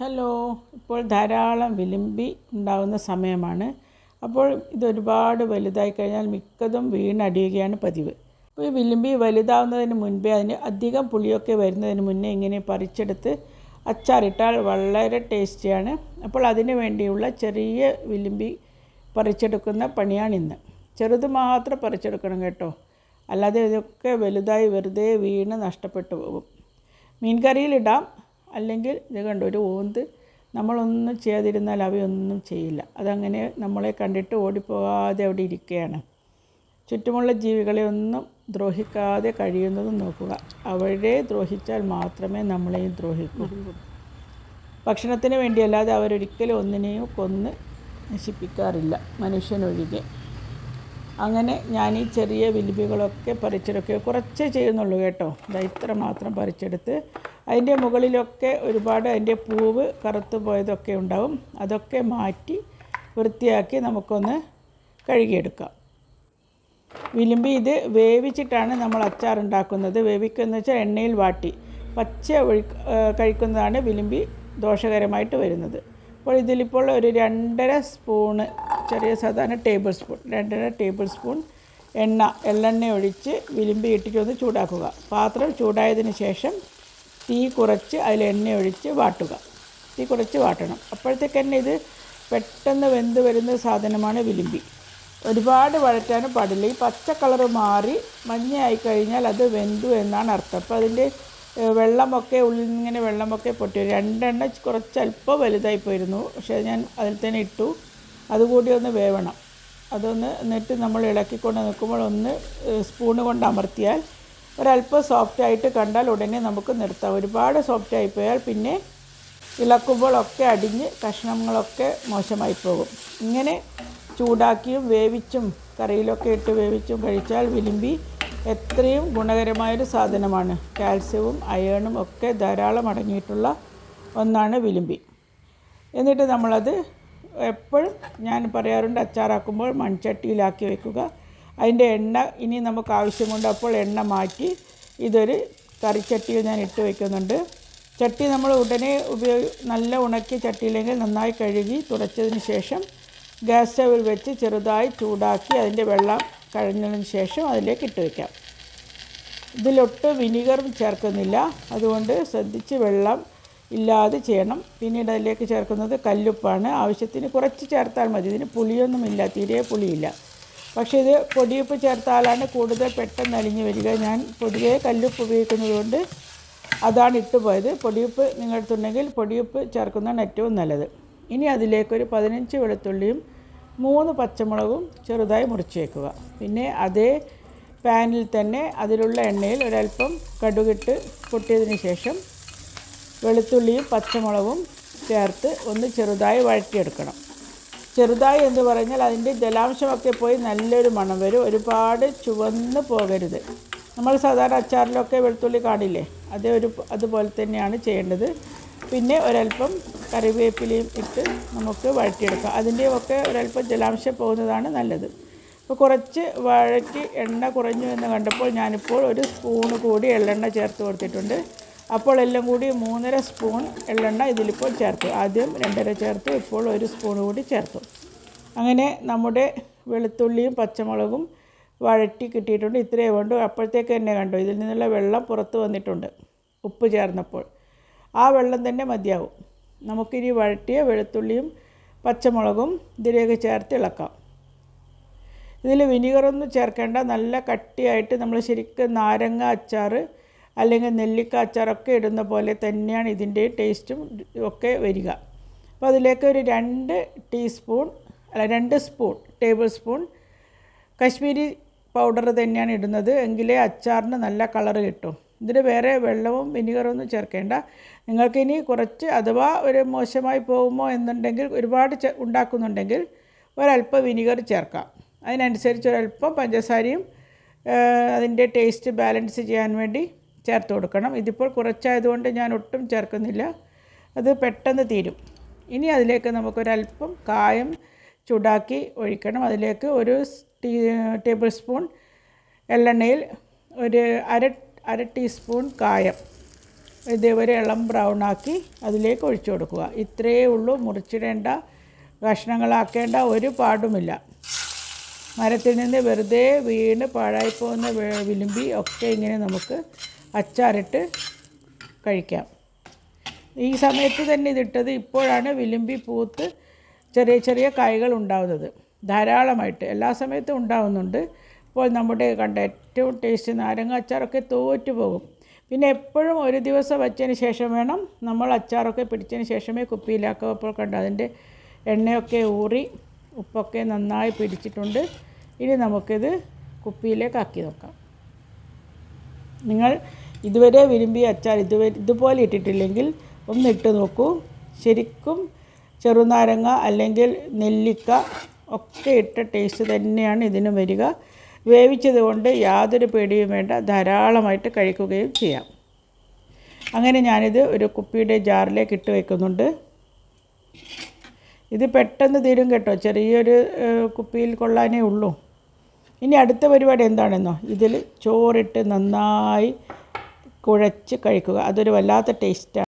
Hello ഇപ്പോൾ ധാരാളം വിലുമ്പി ഉണ്ടാകുന്ന സമയമാണ്. അപ്പോൾ ഇതൊരുപാട് വലുതായി കഴിഞ്ഞാൽ മിക്കതും വീണടിയുകയാണ് പതിവ്. അപ്പോൾ ഈ വിലുമ്പി വലുതാവുന്നതിന് മുൻപേ അതിന് അധികം പുളിയൊക്കെ വരുന്നതിന് മുന്നേ ഇങ്ങനെ പറിച്ചെടുത്ത് അച്ചാറിട്ടാൽ വളരെ ടേസ്റ്റിയാണ്. അപ്പോൾ അതിന് വേണ്ടിയുള്ള ചെറിയ വിലുമ്പി പറിച്ചെടുക്കുന്ന പണിയാണിന്ന് ചെറുത് മാത്രം പറിച്ചെടുക്കണം കേട്ടോ. അല്ലാതെ ഇതൊക്കെ വലുതായി വെറുതെ വീണ് നഷ്ടപ്പെട്ടു പോകും. മീൻ കറിയിലിടാം അല്ലെങ്കിൽ ഇത് കണ്ടോ ഒരു ഓന്ത് നമ്മളൊന്നും ചെയ്തിരുന്നാൽ അവയൊന്നും ചെയ്യില്ല. അതങ്ങനെ നമ്മളെ കണ്ടിട്ട് ഓടിപ്പോകാതെ അവിടെ ഇരിക്കുകയാണ്. ചുറ്റുമുള്ള ജീവികളെ ഒന്നും ദ്രോഹിക്കാതെ കഴിയുന്നതും നോക്കുക. അവരെ ദ്രോഹിച്ചാൽ മാത്രമേ നമ്മളെയും ദ്രോഹിക്കൂ. ഭക്ഷണത്തിന് വേണ്ടിയല്ലാതെ അവരൊരിക്കലും ഒന്നിനെയും കൊന്ന് നശിപ്പിക്കാറില്ല. മനുഷ്യനൊഴികെ. അങ്ങനെ ഞാൻ ഈ ചെറിയ വിലുബികളൊക്കെ പറിച്ചെടുക്കുക കുറച്ചേ ചെയ്യുന്നുള്ളൂ കേട്ടോ. ഇതാ ഇത്ര മാത്രം പറിച്ചെടുത്ത് അതിന്റെ മുകളിലൊക്കെ ഒരുപാട് അതിന്റെ പൂവ് കറുത്തു പോയതൊക്കെ ഉണ്ടാവും. അതൊക്കെ മാറ്റി വൃത്തിയാക്കി നമുക്കൊന്ന് കഴുകിയെടുക്കാം. വിലുമ്പി ഇത് വേവിച്ചിട്ടാണ് നമ്മൾ അച്ചാർ ഉണ്ടാക്കുന്നത് വേവിക്കുക വെച്ചാൽ എണ്ണയിൽ വാട്ടി. പച്ച കഴിക്കുന്നതാണ് വിലുമ്പി ദോഷകരമായിട്ട് വരുന്നത്. അപ്പോൾ ഇതിലിപ്പോൾ ഒരു രണ്ടര സ്പൂണ് ചെറിയ സാധാരണ ടേബിൾ സ്പൂൺ രണ്ടര ടേബിൾ സ്പൂൺ എണ്ണ എള്ളെണ്ണ ഒഴിച്ച് വിലുമ്പി ഇട്ടിട്ടൊന്ന് ചൂടാക്കുക. പാത്രം ചൂടായതിന് ശേഷം തീ കുറച്ച് അതിൽ എണ്ണ ഒഴിച്ച് വാട്ടുക. തീ കുറച്ച് വാട്ടണം. അപ്പോഴത്തേക്ക് തന്നെ ഇത് പെട്ടെന്ന് വെന്ത് വരുന്ന സാധനമാണ് വിലുമ്പി. ഒരുപാട് വഴറ്റാനും പാടില്ല. ഈ പച്ച കളറ് മാറി മഞ്ഞയായി കഴിഞ്ഞാൽ അത് വെന്തു എന്നാണ് അർത്ഥം. അപ്പോൾ അതിന്റെ വെള്ളമൊക്കെ ഉള്ളിൽ ഇങ്ങനെ വെള്ളമൊക്കെ പൊട്ടി രണ്ടെണ്ണ കുറച്ച് അല്പം വലുതായി പോയിരുന്നു. പക്ഷേ ഞാൻ അതിൽ തന്നെ ഇട്ടു. അതുകൂടി ഒന്ന് വേവണം. അതൊന്ന് എന്നിട്ട് നമ്മൾ ഇളക്കിക്കൊണ്ട് നിൽക്കുമ്പോൾ ഒന്ന് സ്പൂണ് കൊണ്ട് അമർത്തിയാൽ ഒരല്പം സോഫ്റ്റ് ആയിട്ട് കണ്ടാൽ ഉടനെ നമുക്ക് നിർത്താം. ഒരുപാട് സോഫ്റ്റ് ആയിപ്പോയാൽ പിന്നെ ഇളക്കുമ്പോഴൊക്കെ അടിഞ്ഞ് കഷ്ണങ്ങളൊക്കെ മോശമായി പോകും. ഇങ്ങനെ ചൂടാക്കിയും വേവിച്ചും കറിയിലൊക്കെ ഇട്ട് വേവിച്ചും കഴിച്ചാൽ വിലുമ്പി എത്രയും ഗുണകരമായൊരു സാധനമാണ്. കാൽസ്യവും അയേണും ഒക്കെ ധാരാളം അടങ്ങിയിട്ടുള്ള ഒന്നാണ് വിലുമ്പി എന്നിട്ട് നമ്മളത് എപ്പോഴും ഞാൻ പറയാറുണ്ട് അച്ചാറാക്കുമ്പോൾ മൺചട്ടിയിലാക്കി വെക്കുക. അതിന്റെ എണ്ണ ഇനി നമുക്ക് ആവശ്യമുണ്ട് അപ്പോൾ എണ്ണ മാറ്റി ഇതൊരു കറിച്ചട്ടിയിൽ ഞാൻ ഇട്ട് വയ്ക്കുന്നുണ്ട് ചട്ടി നമ്മൾ ഉടനെ ഉപയോഗി നല്ല ഉണക്കിയ ചട്ടിയില്ലെങ്കിൽ നന്നായി കഴുകി തുടച്ചതിന് ശേഷം ഗ്യാസ് സ്റ്റവിൽ വെച്ച് ചെറുതായി ചൂടാക്കി അതിന്റെ വെള്ളം കഴിഞ്ഞതിന് ശേഷം അതിലേക്ക് ഇട്ട് വയ്ക്കാം ഇതിലൊട്ട് വിനീഗറും ചേർക്കുന്നില്ല. അതുകൊണ്ട് ശ്രദ്ധിച്ച് വെള്ളം ഇല്ലാതെ ചെയ്യണം. പിന്നീട് അതിലേക്ക് ചേർക്കുന്നത് കല്ലുപ്പാണ്. ആവശ്യത്തിന് കുറച്ച് ചേർത്താൽ മതി. ഇതിന് പുളിയൊന്നുമില്ല തീരെ പുളിയില്ല. പക്ഷേ ഇത് പൊടിയുപ്പ് ചേർത്താലാണ് കൂടുതൽ പെട്ടെന്ന് അലിഞ്ഞു വരിക. ഞാൻ പൊതുവേ കല്ലുപ്പ് ഉപയോഗിക്കുന്നത് കൊണ്ട് അതാണ് ഇട്ടുപോയത് പൊടിയുപ്പ് നിങ്ങളടുത്തുണ്ടെങ്കിൽ പൊടിയുപ്പ് ചേർക്കുന്നതാണ് ഏറ്റവും നല്ലത്. ഇനി അതിലേക്കൊരു പതിനഞ്ച് വെളുത്തുള്ളിയും മൂന്ന് പച്ചമുളകും ചെറുതായി മുറിച്ച് വയ്ക്കുക പിന്നെ അതേ പാനിൽ തന്നെ അതിലുള്ള എണ്ണയിൽ ഒരല്പം കടുകിട്ട് പൊട്ടിയതിന് ശേഷം വെളുത്തുള്ളിയും പച്ചമുളകും ചേർത്ത് ഒന്ന് ചെറുതായി വഴറ്റിയെടുക്കണം. ചെറുതായി എന്ന് പറഞ്ഞാൽ അതിന്റെ ജലാംശമൊക്കെ പോയി നല്ലൊരു മണം വരും. ഒരുപാട് ചുവന്ന് പോകരുത്. നമ്മൾ സാധാരണ അച്ചാറിലൊക്കെ വെളുത്തുള്ളി കാണില്ലേ? അതേ ഒരു അതുപോലെ തന്നെയാണ് ചെയ്യേണ്ടത്. പിന്നെ ഒരല്പം കറിവേപ്പിലയും ഇട്ട് നമുക്ക് വഴറ്റിയെടുക്കാം. അതിന്റെയൊക്കെ ഒരല്പം ജലാംശം പോകുന്നതാണ് നല്ലത്. അപ്പോൾ കുറച്ച് വഴറ്റി എണ്ണ കുറഞ്ഞു എന്ന് കണ്ടപ്പോൾ ഞാനിപ്പോൾ ഒരു സ്പൂണ് കൂടി എള്ളെണ്ണ ചേർത്ത് കൊടുത്തിട്ടുണ്ട്. അപ്പോൾ എല്ലാം കൂടി മൂന്നര സ്പൂൺ എള്ളെണ്ണ ഇതിലിപ്പോൾ ചേർത്തു. ആദ്യം രണ്ടര ചേർത്തു ഇപ്പോൾ ഒരു സ്പൂൺ കൂടി ചേർത്തു. അങ്ങനെ നമ്മുടെ വെളുത്തുള്ളിയും പച്ചമുളകും വഴറ്റി കിട്ടിയിട്ടുണ്ട്. ഇത്രയേ വേണ്ടു അപ്പോഴത്തേക്ക് തന്നെ കണ്ടു ഇതിൽ നിന്നുള്ള വെള്ളം പുറത്ത് വന്നിട്ടുണ്ട് ഉപ്പ് ചേർന്നപ്പോൾ. ആ വെള്ളം തന്നെ മതിയാവും. നമുക്കിനി വഴറ്റിയ വെളുത്തുള്ളിയും പച്ചമുളകും ഇതിലേക്ക് ചേർത്ത് ഇളക്കാം. ഇതിൽ വിനീഗറൊന്നും ചേർക്കേണ്ട നല്ല കട്ടിയായിട്ട് നമ്മൾ ശരിക്കും നാരങ്ങ അച്ചാർ അല്ലെങ്കിൽ നെല്ലിക്ക അച്ചാറൊക്കെ ഇടുന്ന പോലെ തന്നെയാണ് ഇതിന്റെ ടേസ്റ്റും ഒക്കെ വരിക. അപ്പോൾ അതിലേക്ക് ഒരു രണ്ട് ടീസ്പൂൺ അല്ല രണ്ട് spoon table spoon Kashmiri powder തന്നെയാണ് ഇടുന്നത്. എങ്കിലേ അച്ചാറിന് നല്ല കളറ് കിട്ടും. ഇതിന് വേറെ വെള്ളവും വിനീഗറൊന്നും ചേർക്കേണ്ട. നിങ്ങൾക്കിനി കുറച്ച് അഥവാ ഒരു മോശമായി പോകുമോ എന്നുണ്ടെങ്കിൽ ഒരുപാട് ഉണ്ടാക്കുന്നുണ്ടെങ്കിൽ ഒരല്പം വിനിഗർ ചേർക്കാം. അതിനനുസരിച്ച് ഒരല്പം പഞ്ചസാരയും അതിന്റെ ടേസ്റ്റ് ബാലൻസ് ചെയ്യാൻ വേണ്ടി ചേർത്ത് കൊടുക്കണം. ഇതിപ്പോൾ കുറച്ചായതുകൊണ്ട് ഞാൻ ഒട്ടും ചേർക്കുന്നില്ല. അത് പെട്ടെന്ന് തീരും. ഇനി അതിലേക്ക് നമുക്കൊരല്പം കായം ചൂടാക്കി ഒഴിക്കണം. അതിലേക്ക് ഒരു ടീ ടേബിൾ സ്പൂൺ എള്ളെണ്ണയിൽ ഒരു അര അര ടീസ്പൂൺ കായം. ഇതേവരെ ഇളം ബ്രൗൺ ആക്കി അതിലേക്ക് ഒഴിച്ചു കൊടുക്കുക. ഇത്രയേ ഉള്ളൂ. മുറിച്ചിടേണ്ട കഷ്ണങ്ങളാക്കേണ്ട ഒരു പാടുമില്ല. മരത്തിൽ നിന്ന് വെറുതെ വീണ് പാഴായിപ്പോകുന്ന വിലുമ്പി ഒക്കെ ഇങ്ങനെ നമുക്ക് അച്ചാറിട്ട് കഴിക്കാം. ഈ സമയത്ത് തന്നെ ഇതിട്ടത് ഇപ്പോഴാണ് വിലുമ്പി പൂത്ത് ചെറിയ ചെറിയ കായ്കൾ ഉണ്ടാവുന്നത്. ധാരാളമായിട്ട്. എല്ലാ സമയത്തും ഉണ്ടാവുന്നുണ്ട്. ഇപ്പോൾ നമ്മുടെ കണ്ട ഏറ്റവും ടേസ്റ്റ് നാരങ്ങ അച്ചാറൊക്കെ തോറ്റു പോകും. പിന്നെ എപ്പോഴും ഒരു ദിവസം വച്ചതിന് ശേഷം വേണം നമ്മൾ അച്ചാറൊക്കെ പിടിച്ചതിന് ശേഷമേ കുപ്പിയിലാക്കുക. അപ്പോൾ കണ്ട അതിന്റെ എണ്ണയൊക്കെ ഊറി ഉപ്പൊക്കെ നന്നായി പിടിച്ചിട്ടുണ്ട്. ഇനി നമുക്കിത് കുപ്പിയിലേക്ക് ആക്കി നോക്കാം. നിങ്ങൾ ഇതുവരെ വിരുമ്പിയ അച്ചാർ ഇതുവരെ ഇതുപോലെ ഇട്ടിട്ടില്ലെങ്കിൽ ഒന്ന് ഇട്ട് നോക്കൂ. ശരിക്കും ചെറുനാരങ്ങ അല്ലെങ്കിൽ നെല്ലിക്ക ഒക്കെ ഇട്ട ടേസ്റ്റ് തന്നെയാണ് ഇതിന് വരിക. വേവിച്ചത് കൊണ്ട് യാതൊരു പേടിയും വേണ്ട. ധാരാളമായിട്ട് കഴിക്കുകയും ചെയ്യാം. അങ്ങനെ ഞാനിത് ഒരു കുപ്പിയുടെ ജാറിലേക്ക് ഇട്ട് വയ്ക്കുന്നുണ്ട് ഇത് പെട്ടെന്ന് തീരും കേട്ടോ. ചെറിയൊരു കുപ്പിയിൽ കൊള്ളാനേ ഉള്ളൂ. ഇനി അടുത്ത പരിപാടി എന്താണെന്നോ? ഇതിൽ ചോറിട്ട് നന്നായി കുഴച്ച് കഴിക്കുക. അതൊരു വല്ലാത്ത ടേസ്റ്റാണ്